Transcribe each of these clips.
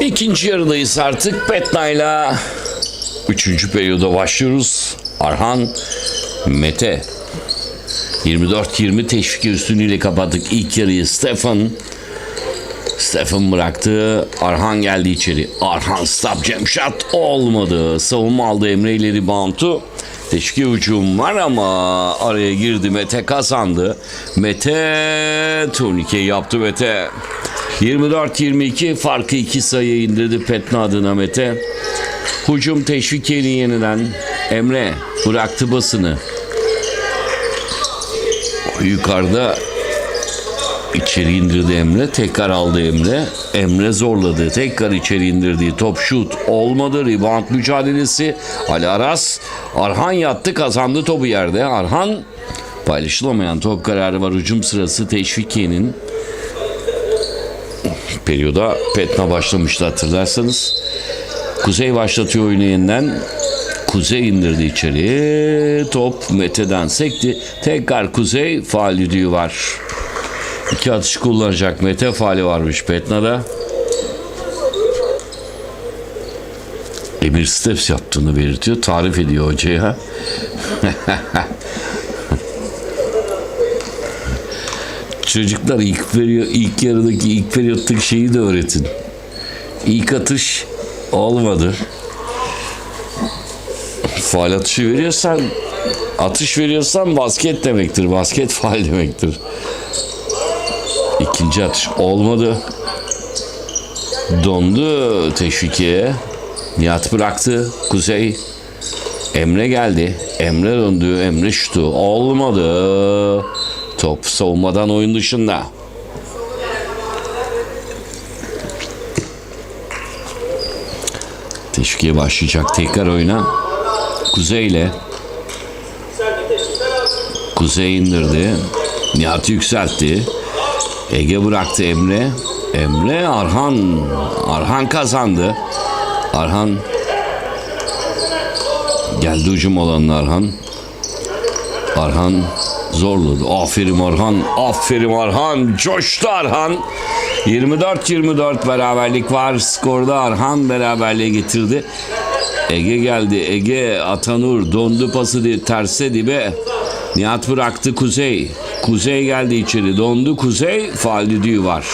İkinci yarıdayız artık. Petna'yla üçüncü periyoda başlıyoruz. Arhan, Mete. 24-20 teşvik üstünlüğüyle kapattık ilk yarıyı. Stefan Stefan bıraktı. Arhan geldi içeri. Arhan stop jam shot olmadı. Savunma aldı Emre ileri bountu. Teşvik hücum var ama araya girdi. Mete kazandı. Mete turnike yaptı Mete. 24-22 farkı 2 sayı indirdi Petna adına Mete. Hücum teşvikiyeli yeniden Emre bıraktı basını. Yukarıda içeri indirdi Emre. Tekrar aldı Emre. Emre zorladı. Tekrar içeri indirdiği top şut olmadı. Rebound mücadelesi. Ali Aras. Arhan yattı kazandı topu yerde. Arhan paylaşılamayan top kararı var. Hücum sırası Teşvikiye'nin periyoda Petna başlamıştı hatırlarsanız. Kuzey başlatıyor oyunu yeniden. Kuzey indirdi içeri. Top Mete'den sekti. Tekrar Kuzey faal düdüğü var. İki atış kullanacak. Mete faali varmış Petna'da. Emir Steps yaptığını belirtiyor. Tarif ediyor hocaya. Çocuklar ilk, periyo, ilk yarıdaki ilk periyottaki şeyi de öğretin. İlk atış olmadı. Faal atışı veriyorsan atış veriyorsan basket demektir. Basket faal demektir. İkinci atış olmadı. Dondu teşvikiye. Nihat bıraktı. Kuzey. Emre geldi. Emre döndü. Emre şutu. Olmadı. Top savunmadan oyun dışında. Teşvikiye başlayacak tekrar oyuna. Kuzey ile Kuzey indirdi. Nihat yükseltti. Ege bıraktı Emre. Emre Arhan. Arhan kazandı. Arhan geldi hücum alanına Arhan. Arhan zorladı. Aferin Arhan. Aferin Arhan. Coştu Arhan. 24-24 beraberlik var. Skorda Arhan beraberliğe getirdi. Ege geldi. Ege Atanur dondu pası di- terse dibe. Nihat bıraktı Kuzey. Kuzey geldi içeri. Dondu Kuzey. Faal düdüğü var.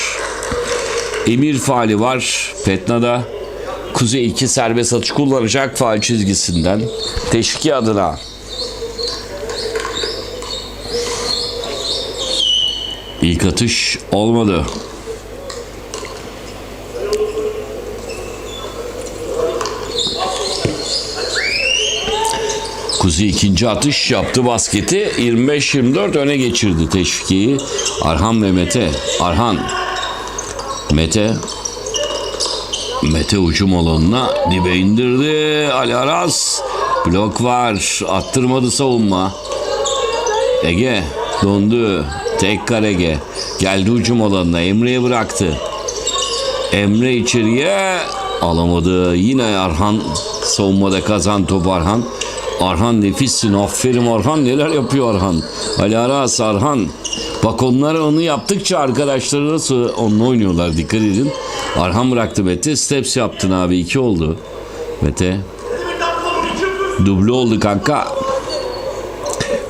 Emir faali var. Petna'da. Kuzey 2 serbest atış kullanacak faal çizgisinden. Teşviki adına. İlk atış olmadı. Kuzey ikinci atış yaptı basketi. 25-24 öne geçirdi teşvikiyi. Arhan ve Mete. Arhan. Mete. Mete ucum alanına dibe indirdi. Ali Aras. Blok var. Attırmadı savunma. Ege dondu. Tekrar Ege. Geldi ucum alanına. Emre'ye bıraktı. Emre içeriye alamadı. Yine Arhan savunmada kazan top Arhan. Arhan nefissin. Aferin Arhan. Neler yapıyor Arhan? Ali Aras Arhan. Bak onlar onu yaptıkça arkadaşları nasıl onunla oynuyorlar. Dikkat edin. Arhan bıraktı Mete. Steps yaptın abi. iki oldu. Mete. Duble oldu kanka.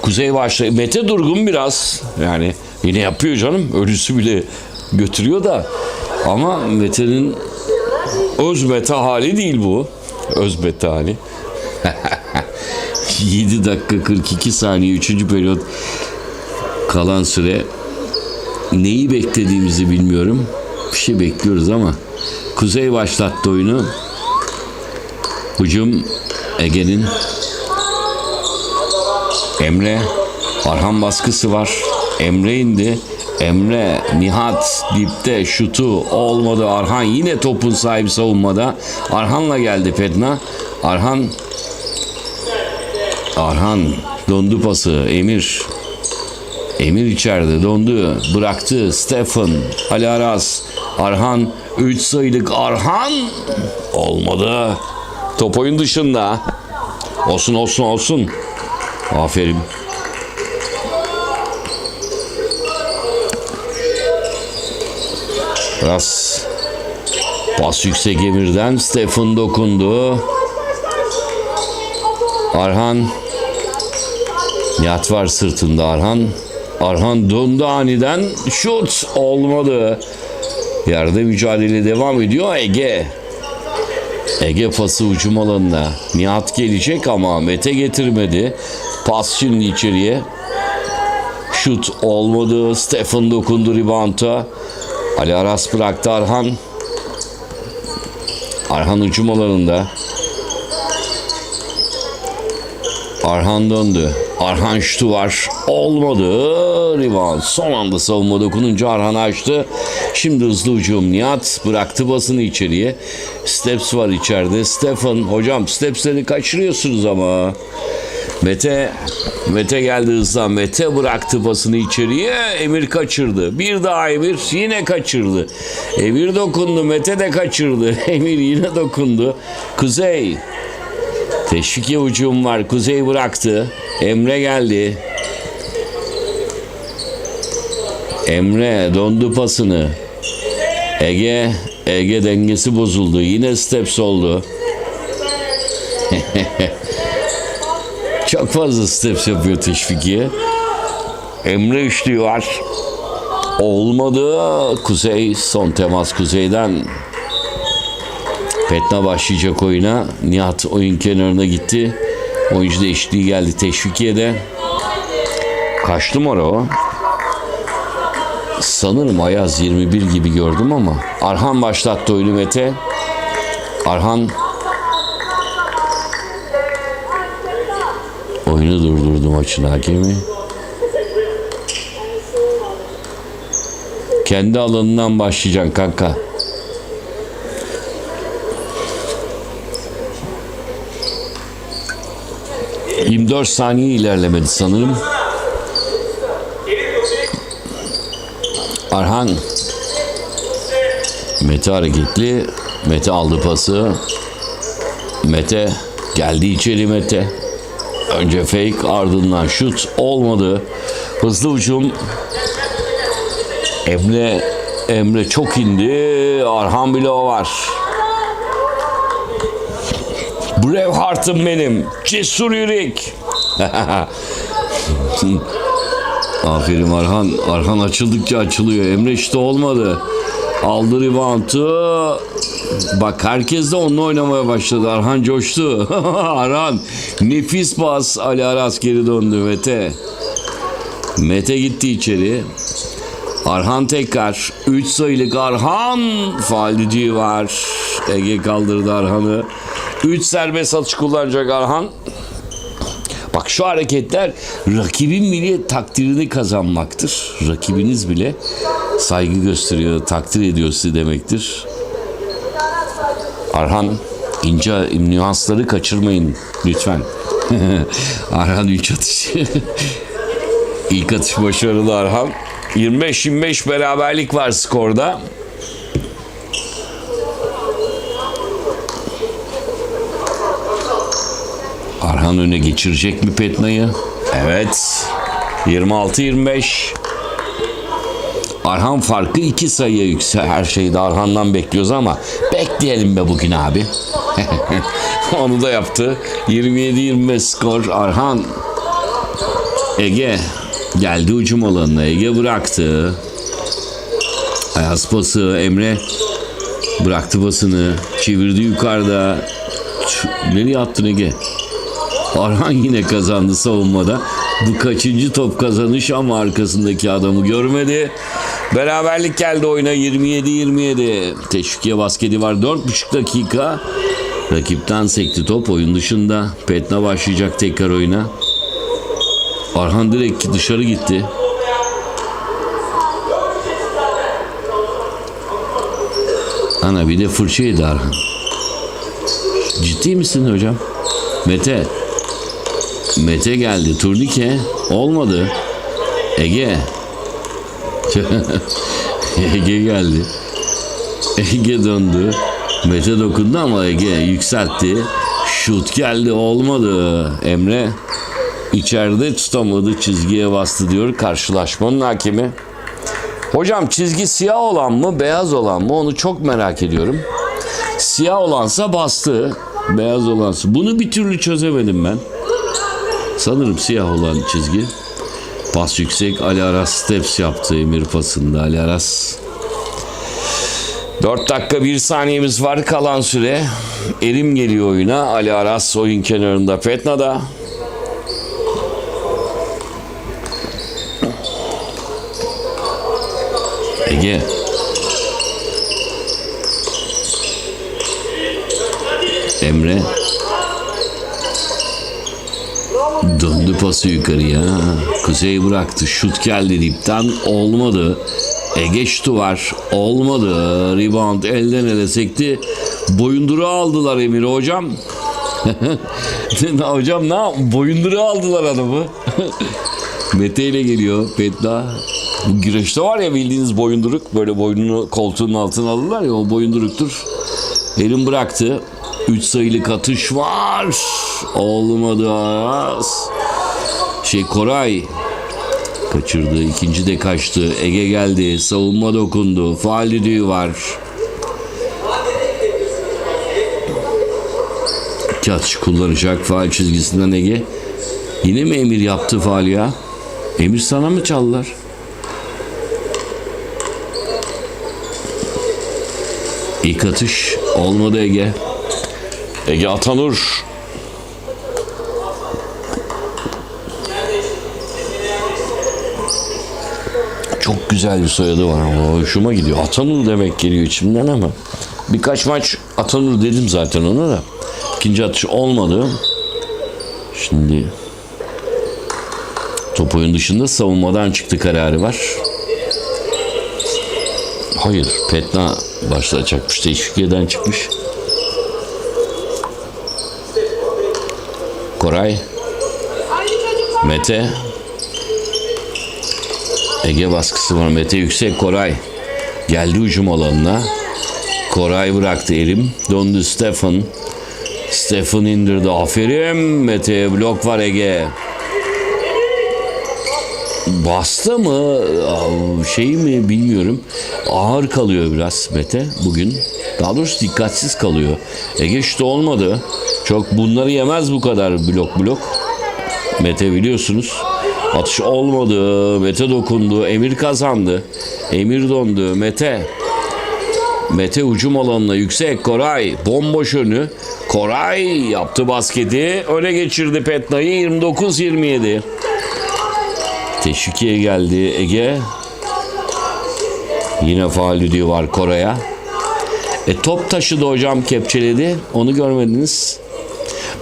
Kuzey başlıyor. Mete durgun biraz. Yani yine yapıyor canım. Ölüsü bile götürüyor da. Ama Mete'nin öz Mete hali değil bu. Öz Mete hali. 7 dakika 42 saniye 3. periyot kalan süre neyi beklediğimizi bilmiyorum. Bir şey bekliyoruz ama Kuzey başlattı oyunu. Hücum Ege'nin Emre Arhan baskısı var. Emre indi. Emre Nihat dipte şutu olmadı. Arhan yine topun sahibi savunmada. Arhan'la geldi Petna. Arhan Arhan dondu pası. Emir Emir içeride dondu. Bıraktı. Stefan. Ali Aras. Arhan. 3 sayılık Arhan. Olmadı. Top oyun dışında. Olsun olsun olsun. Aferin. Ras Pas yüksek Emir'den Stephen dokundu. Arhan Nihat var sırtında Arhan. Arhan döndü aniden. Şut olmadı. Yerde mücadele devam ediyor Ege. Ege pası ucum alanına. Nihat gelecek ama Mete getirmedi. Pas şimdi içeriye. Şut olmadı. Stephen dokundu ribanta. Ali Aras bıraktı Arhan. Arhan ucum alanında. Arhan döndü. Arhan şutu var. Olmadı. Rebound. Son anda savunma dokununca Arhan açtı. Şimdi hızlı ucum Nihat bıraktı basını içeriye. Steps var içeride. Stefan hocam stepsleri kaçırıyorsunuz ama. Mete Mete geldi hızla. Mete bıraktı basını içeriye. Emir kaçırdı. Bir daha Emir yine kaçırdı. Emir dokundu. Mete de kaçırdı. Emir yine dokundu. Kuzey Teşvike ucum var. Kuzey bıraktı. Emre geldi. Emre dondu pasını. Ege Ege dengesi bozuldu. Yine steps oldu. Çok fazla steps yapıyor Teşvikiye. Emre üçlüğü var. Olmadı. Kuzey son temas Kuzey'den. Petna başlayacak oyuna. Nihat oyun kenarına gitti. Oyuncu değişikliği geldi Teşvikiye'de. Kaç numara o? Sanırım Ayaz 21 gibi gördüm ama. Arhan başlattı oyunu Mete. Arhan oyunu durdurdu maçın hakemi. Kendi alanından başlayacaksın kanka. ...24 saniye ilerlemedi sanırım. Arhan Mete hareketli Mete aldı pası Mete geldi içeri Mete önce fake ardından şut olmadı hızlı ucum Emre Emre çok indi Arhan bile o var Braveheart'ım benim cesur yürek Aferin Arhan. Arhan açıldıkça açılıyor. Emre işte olmadı. Aldı reboundu. Bak herkes de onunla oynamaya başladı. Arhan coştu. Arhan nefis pas. Ali Aras geri döndü Mete. Mete gitti içeri. Arhan tekrar. 3 sayılık Arhan. Faal düdüğü var. Ege kaldırdı Arhan'ı. 3 serbest atış kullanacak Arhan. Bak şu hareketler rakibin bile takdirini kazanmaktır. Rakibiniz bile saygı gösteriyor, takdir ediyor sizi demektir. Arhan ince nüansları kaçırmayın lütfen. Arhan 3 atış. İlk atış başarılı Arhan. 25-25 beraberlik var skorda. Arhan öne geçirecek mi Petna'yı? Evet. 26-25. Arhan farkı iki sayıya yüksel. Her şeyi de Arhan'dan bekliyoruz ama bekleyelim be bugün abi. Onu da yaptı. 27-25 skor. Arhan Ege geldi ucum alanına. Ege bıraktı. Ayaz pası Emre bıraktı basını. Çevirdi yukarıda. Nereye attın Ege? Arhan yine kazandı savunmada. Bu kaçıncı top kazanış ama arkasındaki adamı görmedi. Beraberlik geldi oyuna 27-27. Teşvikiye basketi var 4,5 dakika. Rakipten sekti top oyun dışında. Petna başlayacak tekrar oyuna. Arhan direkt dışarı gitti. Ana bir de fırça yedi Arhan. Ciddi misin hocam? Mete. Mete geldi. Turnike. Olmadı. Ege. Ege geldi. Ege döndü. Mete dokundu ama Ege yükseltti. Şut geldi. Olmadı. Emre içeride tutamadı. Çizgiye bastı diyor karşılaşmanın hakemi. Hocam çizgi siyah olan mı beyaz olan mı onu çok merak ediyorum. Siyah olansa bastı. Beyaz olansa. Bunu bir türlü çözemedim ben. Sanırım siyah olan çizgi. Pas yüksek Ali Aras steps yaptı Emir pasında Ali Aras. 4 dakika 1 saniyemiz var kalan süre. Erim geliyor oyuna. Ali Aras oyun kenarında Petna'da. Ege. Emre. Döndü pası yukarıya. Kuzey bıraktı. Şut geldi dipten. Olmadı. Ege şutu var. Olmadı. Rebound elden ele sekti. Boyunduru aldılar Emir hocam. hocam ne? Boyunduru aldılar adamı. Mete ile geliyor Petla. Bu güreşte var ya bildiğiniz boyunduruk. Böyle boynunu koltuğun altına alırlar ya o boyunduruktur. Elim bıraktı. 3 sayılık atış var. Olmadı az. Şey Koray kaçırdı. İkinci de kaçtı. Ege geldi. Savunma dokundu. Faal düdüğü var. İki atış kullanacak faal çizgisinden Ege. Yine mi Emir yaptı faal ya? Emir sana mı çaldılar? İlk atış olmadı Ege. Ege Atanur. Çok güzel bir soyadı var ama hoşuma gidiyor. Atanur demek geliyor içimden ama. Birkaç maç Atanur dedim zaten ona da. İkinci atış olmadı. Şimdi top oyun dışında savunmadan çıktı kararı var. Hayır, Petna başlayacakmış. Teşvikiye'den çıkmış. Koray. Mete. Ege baskısı var. Mete yüksek Koray. Geldi hücum alanına. Koray bıraktı elim. Döndü Stefan. Stefan indirdi. Aferin. Mete'ye blok var Ege. Bastı mı şey mi bilmiyorum. Ağır kalıyor biraz Mete bugün. Daha doğrusu dikkatsiz kalıyor. Ege şutu olmadı. Çok bunları yemez bu kadar blok blok. Mete biliyorsunuz. Atış olmadı. Mete dokundu. Emir kazandı. Emir dondu. Mete. Mete hücum alanına yüksek Koray. Bomboş önü. Koray yaptı basketi. Öne geçirdi Petna'yı 29-27. Teşvikiye geldi Ege. Yine faal düdüğü var Koray'a. E top taşıdı hocam kepçeledi. Onu görmediniz.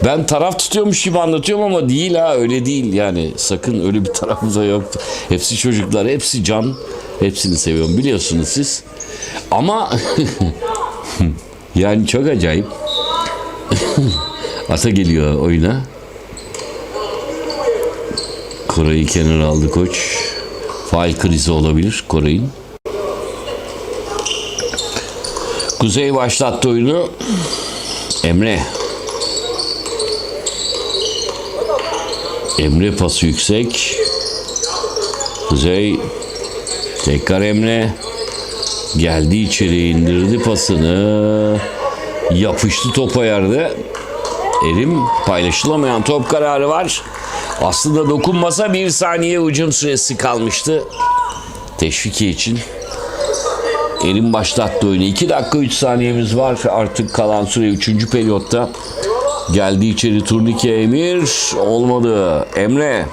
Ben taraf tutuyormuş gibi anlatıyorum ama değil ha öyle değil yani. Sakın öyle bir tarafımız da yoktu. Hepsi çocuklar, hepsi can. Hepsini seviyorum biliyorsunuz siz. Ama yani çok acayip. Ata geliyor oyuna. Koray'ı kenara aldı koç. Faal krizi olabilir Koray'ın. Kuzey başlattı oyunu. Emre. Emre pası yüksek. Kuzey. Tekrar Emre. Geldi içeri indirdi pasını. Yapıştı topa yerde. Erim paylaşılamayan top kararı var. Aslında dokunmasa bir saniye hücum süresi kalmıştı. Teşviki için. Elim başlattı oyunu. 2 dakika 3 saniyemiz var. Artık kalan süre 3. periyotta. Geldi içeri turnike Emir. Olmadı. Emre.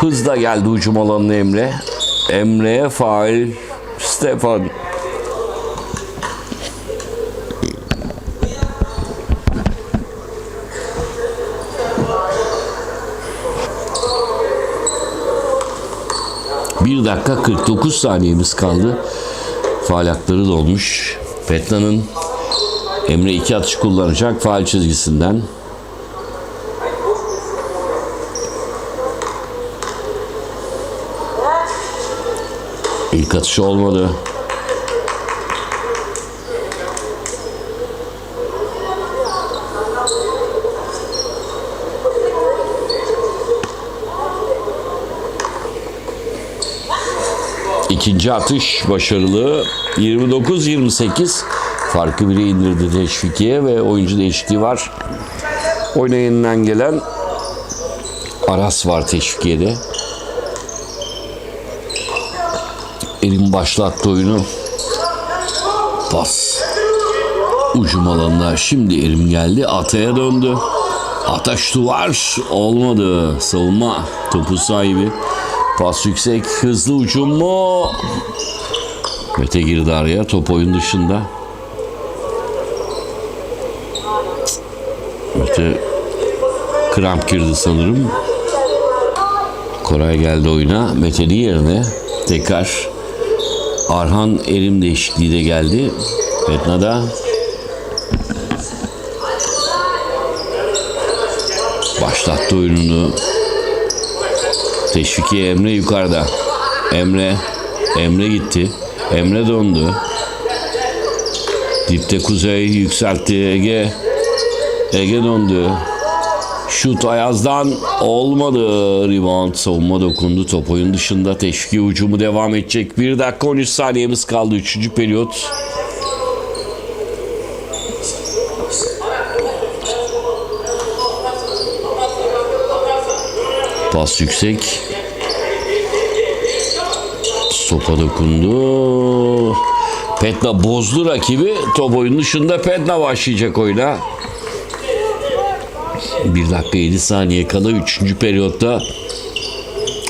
Hızla geldi hücum alanına Emre. Emre'ye faal. Stefan. Bir dakika 49 saniyemiz kaldı. Faal hakları dolmuş. Petna'nın Emre iki atış kullanacak faal çizgisinden. İlk atışı olmadı. İkinci atış başarılı. 29-28 Farkı biri indirdi teşvikiye ve oyuncu değişikliği var. Oyuna gelen Aras var teşvikiyede. Elim başlattı oyunu. Pas. Ucum alanına şimdi elim geldi. Ataya döndü. Ataş duvar. Olmadı. Savunma. Topu sahibi. Pas yüksek. Hızlı ucum mu? Mete girdi araya. Top oyun dışında. Mete kramp girdi sanırım. Koray geldi oyuna. Mete'nin yerine tekrar Arhan elim değişikliği de geldi. Fetna'da başlattı oyununu. Teşvikiye Emre yukarıda. Emre Emre gitti. Emre döndü. Dipte Kuzey yükseltti Ege. Ege döndü. Şut Ayaz'dan olmadı. Rebound savunma dokundu. Top oyun dışında teşviki ucumu devam edecek. 1 dakika 13 saniyemiz kaldı. 3. periyot. Pas yüksek. Sopa dokundu. Petna bozdu rakibi. Top oyun dışında Petna başlayacak oyuna. 1 dakika 7 saniye kala 3. periyotta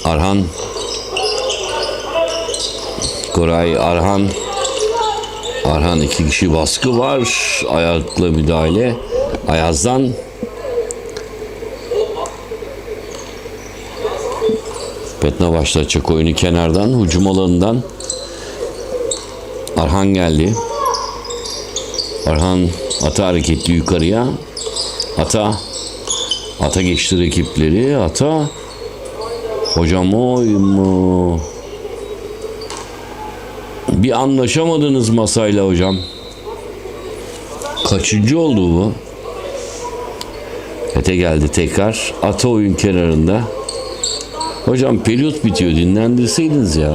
Arhan Koray Arhan Arhan iki kişi baskı var. Ayakla müdahale. Ayaz'dan Petna başlayacak oyunu kenardan. Hücum alanından Arhan geldi. Arhan ata hareketli yukarıya. Ata Ata geçti rakipleri. Ata Hocam oy mu? Bir anlaşamadınız masayla hocam. Kaçıncı oldu bu? Ete geldi tekrar. Ata oyun kenarında. Hocam periyot bitiyor. Dinlendirseydiniz ya.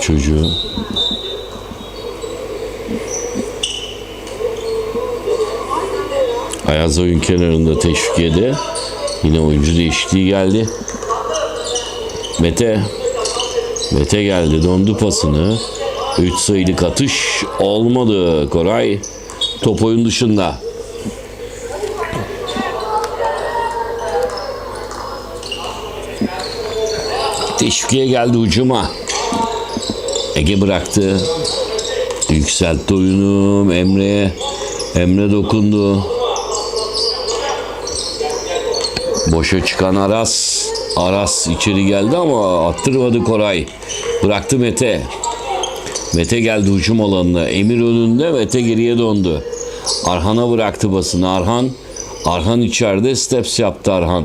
Çocuğu. Ayaz oyun kenarında teşvikiyede. Yine oyuncu değişikliği geldi. Mete. Mete geldi. Dondu pasını. 3 sayılık atış olmadı. Koray top oyun dışında. Teşvikiye geldi ucuma. Ege bıraktı. Yükseltti oyunu. Emre. Emre dokundu. Boşa çıkan Aras. Aras içeri geldi ama attırmadı Koray. Bıraktı Mete. Mete geldi hücum alanına. Emir önünde Mete geriye döndü. Arhan'a bıraktı basını. Arhan Arhan içeride steps yaptı Arhan.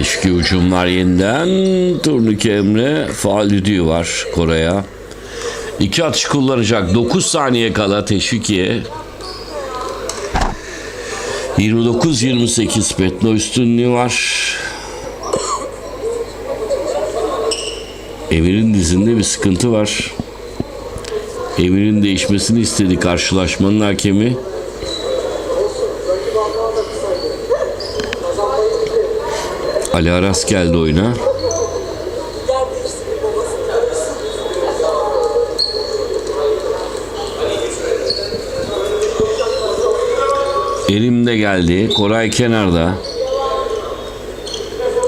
Teşviki hücumlar yeniden. Turnike Emre faal var Koray'a. İki atış kullanacak. 9 saniye kala teşvikiye. 29-28 Petno üstünlüğü var. Emir'in dizinde bir sıkıntı var. Emir'in değişmesini istedi karşılaşmanın hakemi. Ali Aras geldi oyuna. Elim de geldi. Koray kenarda.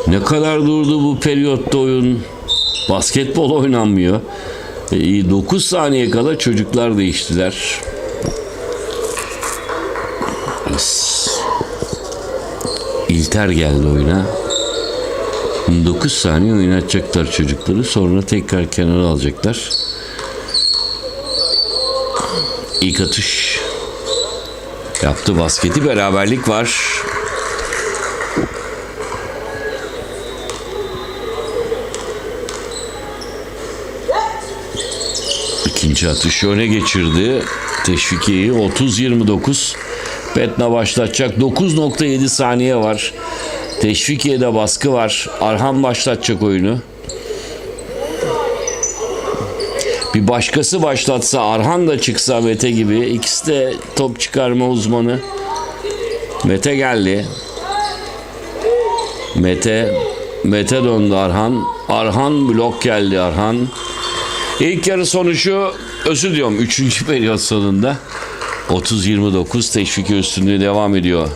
Ne kadar durdu bu periyotta oyun. Basketbol oynanmıyor. 9 saniye kala çocuklar değiştiler. İlter geldi oyuna. 9 saniye oynatacaklar çocukları. Sonra tekrar kenara alacaklar. İlk atış yaptı basketi. Beraberlik var. İkinci atış öne geçirdi. Teşvikiye'yi 30-29 Petna başlatacak. 9.7 saniye var. Teşvikiye'de baskı var. Arhan başlatacak oyunu. Bir başkası başlatsa Arhan da çıksa Mete gibi. İkisi de top çıkarma uzmanı. Mete geldi. Mete Mete döndü Arhan. Arhan blok geldi Arhan. İlk yarı sonucu özür diliyorum 3. periyot sonunda 30-29 teşviki üstünlüğü devam ediyor.